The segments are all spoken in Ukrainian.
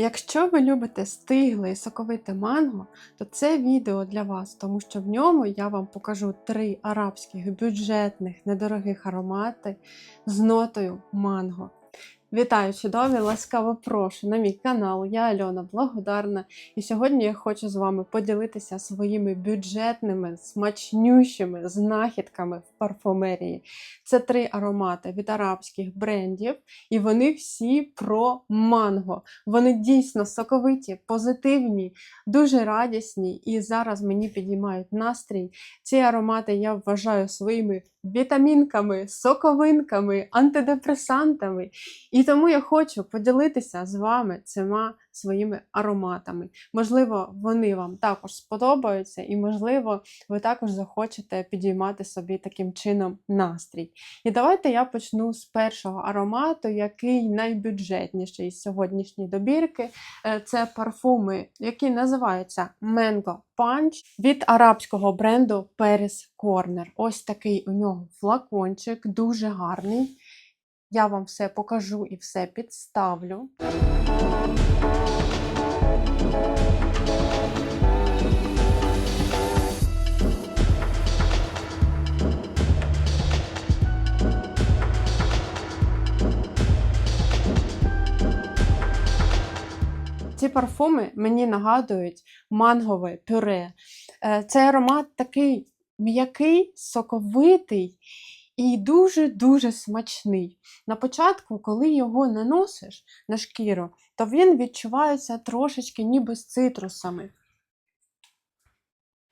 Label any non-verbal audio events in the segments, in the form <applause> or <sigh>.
Якщо ви любите стигле і соковите манго, то це відео для вас, тому що в ньому я вам покажу три арабських бюджетних недорогих аромати з нотою манго. Вітаю, чудові! Ласкаво прошу на мій канал. Я Альона Благодарна. І сьогодні я хочу з вами поділитися своїми бюджетними, смачнющими знахідками в парфумерії. Це три аромати від арабських брендів, і вони всі про манго. Вони дійсно соковиті, позитивні, дуже радісні і зараз мені підіймають настрій. Ці аромати я вважаю своїми вітамінками, соковинками, антидепресантами. І тому я хочу поділитися з вами цими своїми ароматами. Можливо, вони вам також сподобаються, і, можливо, ви також захочете підіймати собі таким чином настрій. І давайте я почну з першого аромату, який найбюджетніший з сьогоднішньої добірки. Е, Це парфуми, які називаються Mango Punch від арабського бренду Paris Corner. Ось такий у нього флакончик, дуже гарний. Я вам все покажу і все підставлю. Ці парфуми мені нагадують мангове пюре. Е, Цей аромат такий м'який, соковитий і дуже-дуже смачний. На початку, коли його наносиш на шкіру, то він відчувається трошечки ніби з цитрусами.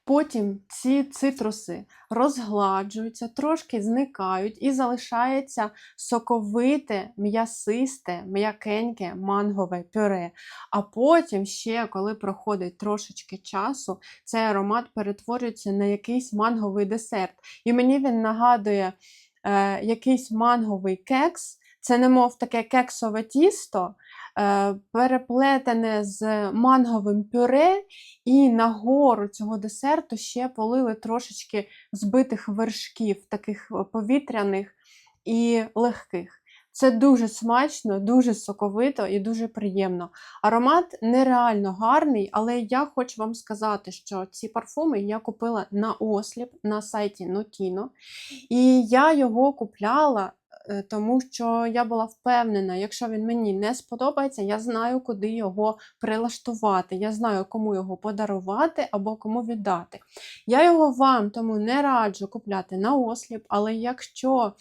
Потім ці цитруси розгладжуються, трошки зникають і залишається соковите, м'ясисте, м'якеньке мангове пюре. А потім, ще, коли проходить трошечки часу, цей аромат перетворюється на якийсь манговий десерт. І мені він нагадує е, якийсь манговий кекс. Це немов таке кексове тісто, переплетене з манговим пюре, і нагору цього десерту ще полили трошечки збитих вершків, таких е, повітряних і легких. Це дуже смачно, дуже соковито і дуже приємно. Аромат нереально гарний, але я хочу вам сказати, що ці парфуми я купила на осліп на сайті Notino. І я його купляла е, тому що я була впевнена, якщо він мені не сподобається, я знаю, куди його прилаштувати. Я знаю, кому його подарувати або кому віддати. Я його вам тому не раджу купляти на осліп, але якщо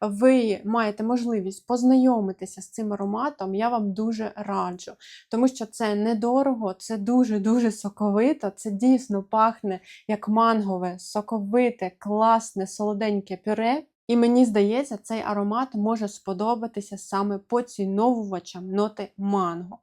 ви маєте можливість познайомитися з цим ароматом, я вам дуже раджу, тому що це недорого, це дуже-дуже соковито, це дійсно пахне як мангове, соковите, класне, солоденьке пюре. І мені здається, цей аромат може сподобатися саме поціновувачам ноти манго.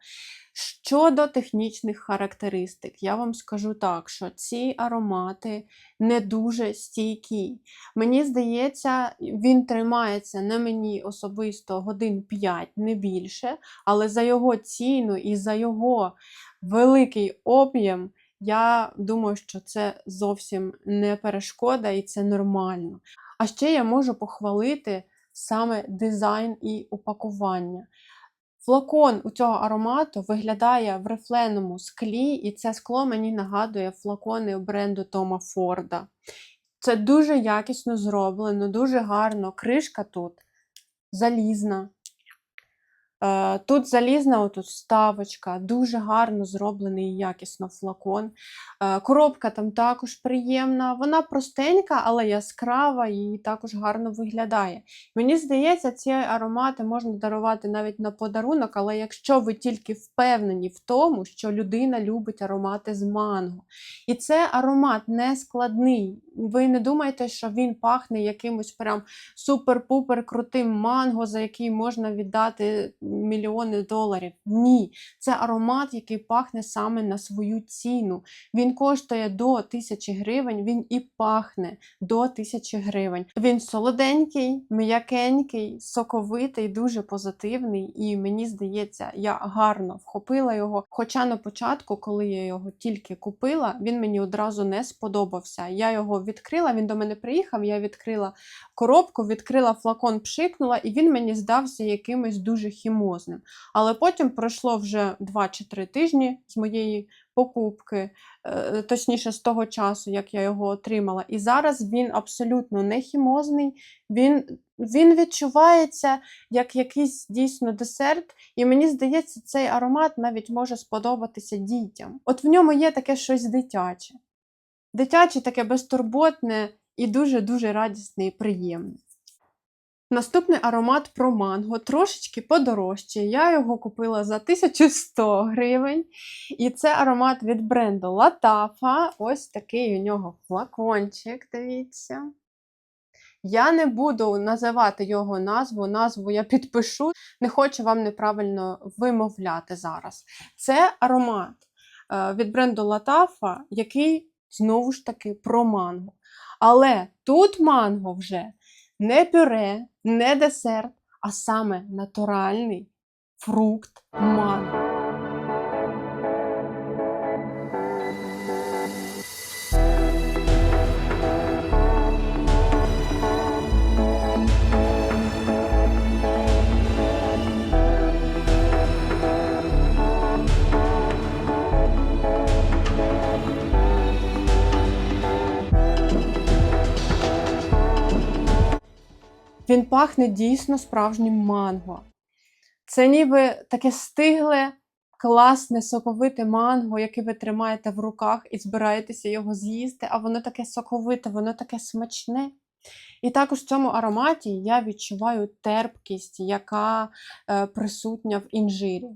Щодо технічних характеристик, я вам скажу так, що ці аромати не дуже стійкі. Мені здається, він тримається на мені особисто годин 5, не більше, але за його ціну і за його великий об'єм. Я думаю, що це зовсім не перешкода і це нормально. А ще я можу похвалити саме дизайн і упакування. Флакон у цього аромату виглядає в рифленому склі, і це скло мені нагадує флакони бренду Тома Форда. Це дуже якісно зроблено, дуже гарно. Кришка тут залізна. Е, Тут залізна отут вставочка, дуже гарно зроблений якісно флакон. Е, Коробка там також приємна, вона простенька, але яскрава і також гарно виглядає. Мені здається, ці аромати можна дарувати навіть на подарунок, але якщо ви тільки впевнені в тому, що людина любить аромати з манго. І це аромат не складний. Ви не думаєте, що він пахне якимось прям супер-пупер крутим манго, за який можна віддати мільйони доларів. Ні, це аромат, який пахне саме на свою ціну. Він коштує до тисячі гривень, він і пахне до тисячі гривень. Він солоденький, м'якенький, соковитий, дуже позитивний. І мені здається, я гарно вхопила його. Хоча на початку, коли я його тільки купила, він мені одразу не сподобався. Я його відкрила, він до мене приїхав, я відкрила коробку, відкрила флакон, пшикнула, і він мені здався якимось дуже хімозним. Але потім пройшло вже 2 чи 3 тижні з моєї покупки, е, точніше, з того часу, як я його отримала. І зараз він абсолютно не хімозний, він, він відчувається як якийсь дійсно десерт. І мені здається, цей аромат навіть може сподобатися дітям. От в ньому є таке щось дитяче. Дитяче, таке безтурботне і дуже-дуже радісне і приємне. Наступний аромат про манго трошечки подорожче. Я його купила за 1100 гривень. І це аромат від бренду Латафа. Ось такий у нього флакончик, дивіться. Я не буду називати його назву, назву я підпишу, не хочу вам неправильно вимовляти зараз. Це аромат е, від бренду Латафа, який знову ж таки про манго. Але тут манго вже не пюре, не десерт, а саме натуральний фрукт манго. Він пахне дійсно справжнім манго. Це ніби таке стигле, класне, соковите манго, яке ви тримаєте в руках і збираєтеся його з'їсти, а воно таке соковите, воно таке смачне. І також в цьому ароматі я відчуваю терпкість, яка е, присутня в інжирі.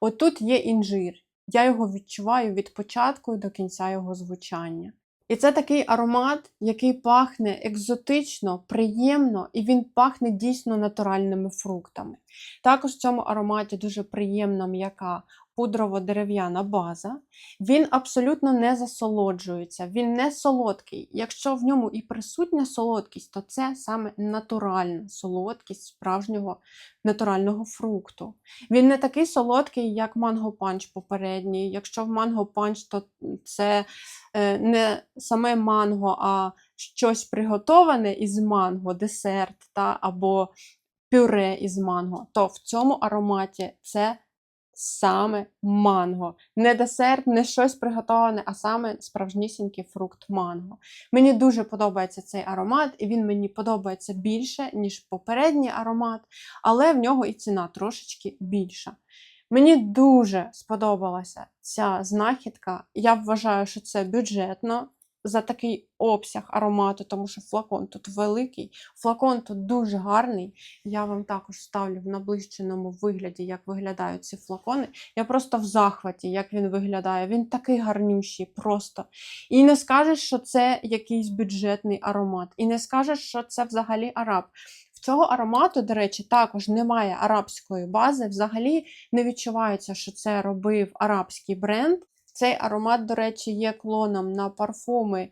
Отут є інжир. Я його відчуваю від початку до кінця його звучання. І це такий аромат, який пахне екзотично, приємно, і він пахне дійсно натуральними фруктами. Також в цьому ароматі дуже приємна м'яка пудрово-дерев'яна база. Він абсолютно не засолоджується, він не солодкий. Якщо в ньому і присутня солодкість, то це саме натуральна солодкість справжнього натурального фрукту. Він не такий солодкий, як манго панч попередній. Якщо в манго панч, то це е, не саме манго, а щось приготоване із манго, десерт та, або пюре із манго, то в цьому ароматі це саме манго. Не десерт, не щось приготоване, а саме справжнісінький фрукт манго. Мені дуже подобається цей аромат, і він мені подобається більше, ніж попередній аромат, але в нього і ціна трошечки більша. Мені дуже сподобалася ця знахідка. Я вважаю, що це бюджетно за такий обсяг аромату, тому що флакон тут великий, флакон тут дуже гарний. Я вам також ставлю в наближченому вигляді, як виглядають ці флакони. Я просто в захваті, як він виглядає. Він такий гарнющий, просто. І не скажеш, що це якийсь бюджетний аромат. І не скажеш, що це взагалі араб. Цього аромату, до речі, також немає арабської бази. Взагалі не відчувається, що це робив арабський бренд. Цей аромат, до речі, є клоном на парфуми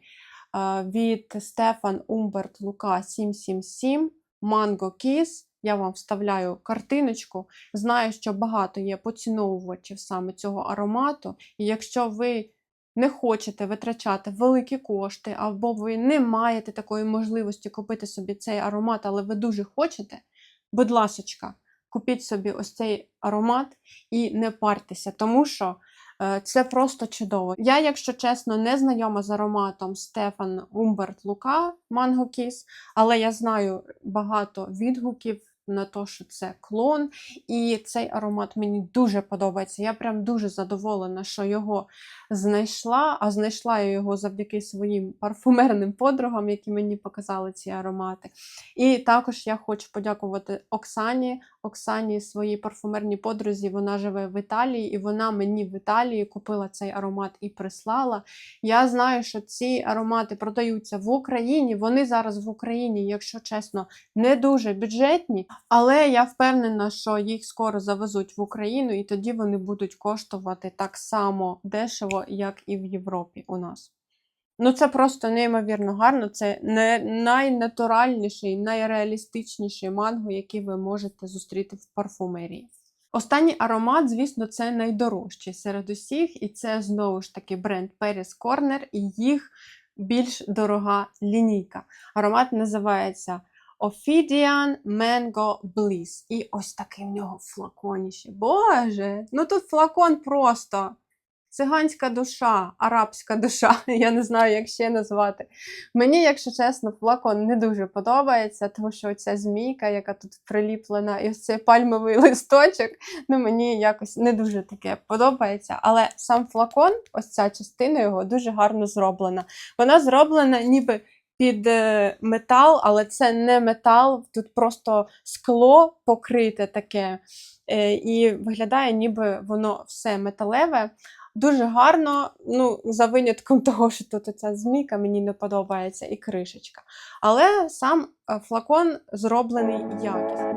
від Стефан Умберт Лука 777 Mango Kiss. Я вам вставляю картиночку. Знаю, що багато є поціновувачів саме цього аромату. І якщо ви не хочете витрачати великі кошти, або ви не маєте такої можливості купити собі цей аромат, але ви дуже хочете, будь ласочка, купіть собі ось цей аромат і не партеся, тому що. Е, Це просто чудово. Я, якщо чесно, не знайома з ароматом Стефан Умберт Лука Мангокіс, але я знаю багато відгуків на те, що це клон. І цей аромат мені дуже подобається. Я прям дуже задоволена, що його знайшла, а знайшла я його завдяки своїм парфумерним подругам, які мені показали ці аромати. І також я хочу подякувати Оксані. Оксані своїй парфумерній подрузі, вона живе в Італії, і вона мені в Італії купила цей аромат і прислала. Я знаю, що ці аромати продаються в Україні. Вони зараз в Україні, якщо чесно, не дуже бюджетні, але я впевнена, що їх скоро завезуть в Україну, і тоді вони будуть коштувати так само дешево, як і в Європі у нас. Ну, це просто неймовірно гарно. Це не найнатуральніший, найреалістичніший манго, який ви можете зустріти в парфумерії. Останній аромат, звісно, це найдорожчий серед усіх, і це знову ж таки бренд Paris Corner, і їх більш дорога лінійка. Аромат називається Ophidian Mango Bliss. І ось такий в нього флаконіще. Боже, ну тут флакон просто. Циганська душа, арабська душа, <laughs> я не знаю, як ще назвати. Мені, якщо чесно, флакон не дуже подобається, тому що ця змійка, яка тут приліплена, і ось цей пальмовий <laughs> листочок, ну мені якось не дуже таке подобається. Але сам флакон, ось ця частина його дуже гарно зроблена. Вона зроблена ніби під е, метал, але це не метал, тут просто скло покрите таке. е, І виглядає, ніби воно все металеве. Дуже гарно, ну, за винятком <laughs> того, що тут ця змійка мені не подобається, і кришечка. Але сам е, флакон зроблений якісно.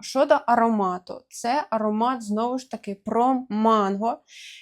Щодо аромату, це аромат знову ж таки про манго.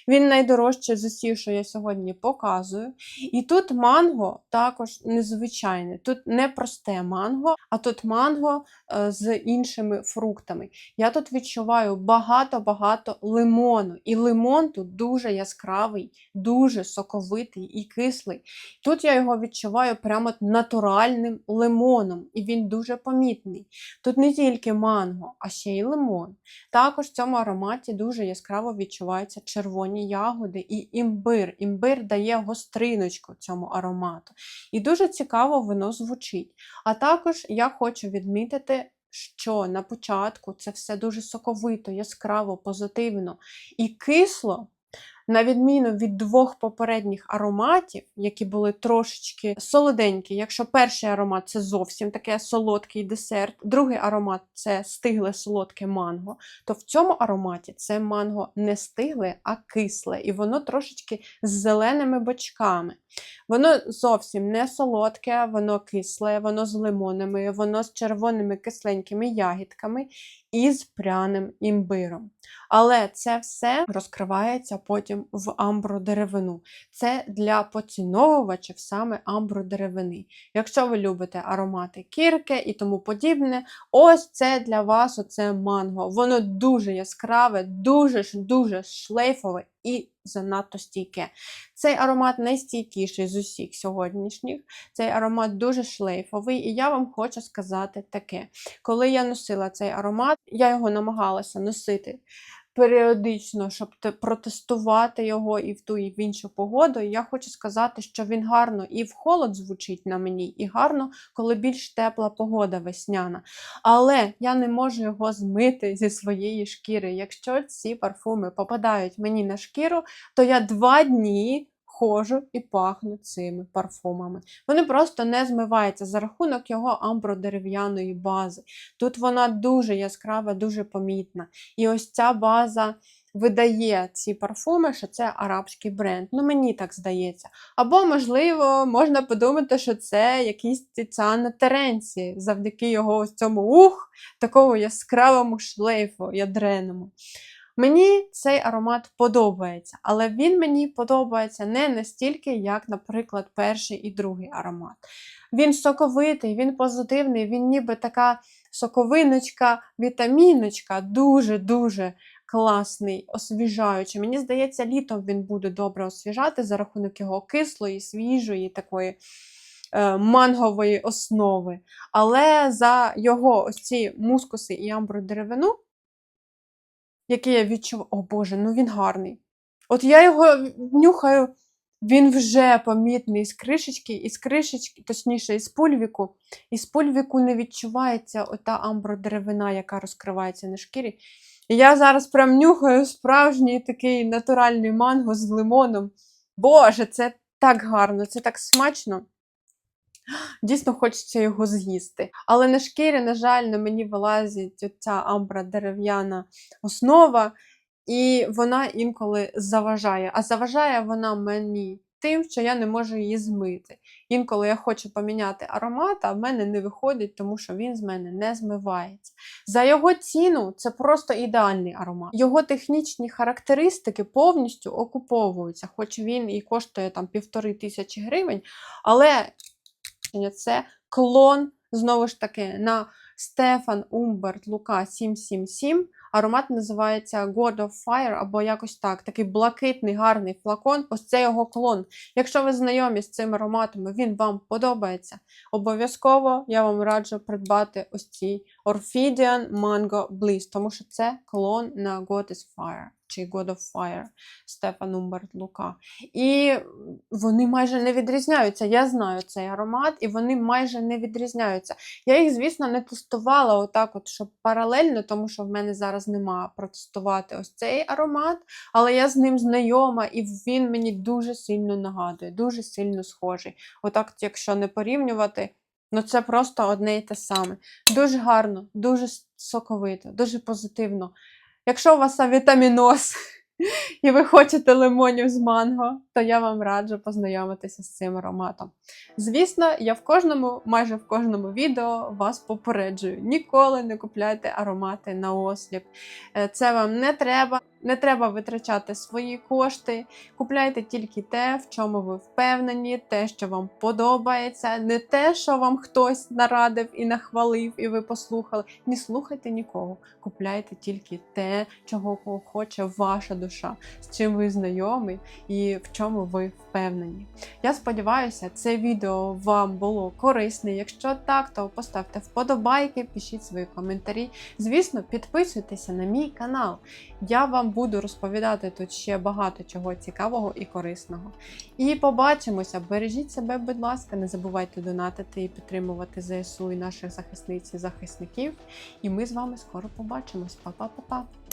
Він найдорожчий з усіх, що я сьогодні показую. І тут манго також незвичайне. Тут не просте манго, а тут манго е, з іншими фруктами. Я тут відчуваю багато-багато лимону. І лимон тут дуже яскравий, дуже соковитий і кислий. Тут я його відчуваю прямо натуральним лимоном, і він дуже помітний. Тут не тільки манго, а ще й лимон. Також в цьому ароматі дуже яскраво відчуваються червоні ягоди і імбир. Імбир дає гостриночку цьому аромату. І дуже цікаво воно звучить. А також я хочу відмітити. Що на початку це все дуже соковито, яскраво, позитивно і кисло, на відміну від двох попередніх ароматів, які були трошечки солоденькі. Якщо перший аромат це зовсім таке солодкий десерт, другий аромат це стигле солодке манго, то в цьому ароматі це манго не стигле, а кисле, і воно трошечки з зеленими бочками. Воно зовсім не солодке, воно кисле, воно з лимонами, воно з червоними кисленькими ягідками і з пряним імбиром. Але це все розкривається потім в амбродеревину. Це для поціновувачів саме амбродеревини. Якщо ви любите аромати кірки і тому подібне, ось це для вас оце манго. Воно дуже яскраве, дуже дуже шлейфове і занадто стійке. Цей аромат найстійкіший з усіх сьогоднішніх. Цей аромат дуже шлейфовий, і я вам хочу сказати таке: коли я носила цей аромат, я його намагалася носити періодично, щоб те- протестувати його і в ту, і в іншу погоду. І я хочу сказати, що він гарно і в холод звучить на мені, і гарно, коли більш тепла погода весняна. Але я не можу його змити зі своєї шкіри. Якщо ці парфуми попадають мені на шкіру, то я два дні. Ходжу і пахну цими парфумами. Вони просто не змиваються за рахунок його амбродерев'яної бази. Тут вона дуже яскрава, дуже помітна. І ось ця база видає ці парфуми, що це арабський бренд. Ну, мені так здається. Або, можливо, можна подумати, що це якийсь Тіціана Теренці, завдяки його ось цьому ух, такому яскравому шлейфу ядреному. Мені цей аромат подобається, але він мені подобається не настільки, як, наприклад, перший і другий аромат. Він соковитий, він позитивний, він ніби така соковиночка, вітаміночка, дуже-дуже класний, освіжаючий. Мені здається, літом він буде добре освіжати за рахунок його кислої, свіжої, такої е, мангової основи. Але за його ось ці мускуси і амбродеревину, який я відчуваю, о Боже, ну він гарний. От я його нюхаю, він вже помітний з кришечки, і з кришечки, точніше, із пульвіку. І з пульвіку не відчувається ота амбродеревина, яка розкривається на шкірі. І я зараз прям нюхаю справжній такий натуральний манго з лимоном. Боже, це так гарно, це так смачно. Дійсно хочеться його з'їсти. Але на шкірі, на жаль, на мені вилазить ця амбра дерев'яна основа, і вона інколи заважає. А заважає вона мені тим, що я не можу її змити. Інколи я хочу поміняти аромат, а в мене не виходить, тому що він з мене не змивається. За його ціну це просто ідеальний аромат. Його технічні характеристики повністю окуповуються, хоч він і коштує там півтори тисячі гривень, але це клон, знову ж таки, на Стефан Умберт Лука 777. Аромат називається God of Fire або якось так. Такий блакитний гарний флакон. Ось це його клон. Якщо ви знайомі з цим ароматом, він вам подобається, обов'язково я вам раджу придбати ось цей Orphidian Mango Bliss, тому що це клон на God is Fire чи God of Fire Стефан Умберт. І вони майже не відрізняються. Я знаю цей аромат, і вони майже не відрізняються. Я їх, звісно, не тестувала отак, от, щоб паралельно, тому що в мене зараз нема протестувати ось цей аромат, але я з ним знайома, і він мені дуже сильно нагадує, дуже сильно схожий. Отак, якщо не порівнювати. Ну, це просто одне і те саме. Дуже гарно, дуже соковито, дуже позитивно. Якщо у вас авітаміноз <laughs> і ви хочете лимонів з манго, то я вам раджу познайомитися з цим ароматом. Звісно, я в кожному, майже в кожному відео вас попереджую: ніколи не купляйте аромати на осліп. Е, Це вам не треба. Не треба витрачати свої кошти. Купляйте тільки те, в чому ви впевнені, те, що вам подобається, не те, що вам хтось нарадив і нахвалив, і ви послухали. Не слухайте нікого. Купляйте тільки те, чого хоче ваша душа, з чим ви знайомі і в чому ви впевнені. Я сподіваюся, це відео вам було корисне. Якщо так, то поставте вподобайки, пишіть свої коментарі. Звісно, підписуйтеся на мій канал. Я вам буду розповідати тут ще багато чого цікавого і корисного. І побачимося. Бережіть себе, будь ласка, не забувайте донатити і підтримувати ЗСУ і наших захисниць і захисників. І ми з вами скоро побачимось. Па-па-па-па!